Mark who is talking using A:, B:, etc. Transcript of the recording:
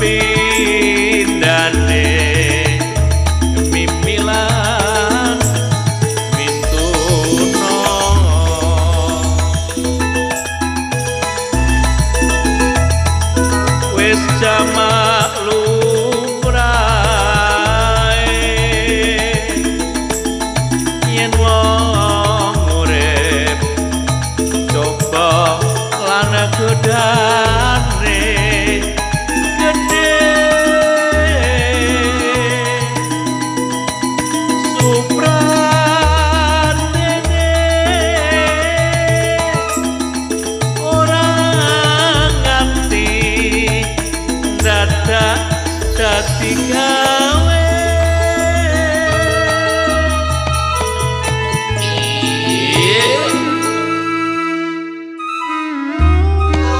A: pindane mimilan mintuno wis jamak lumrae yen wong urip coba lan gedah perhatikan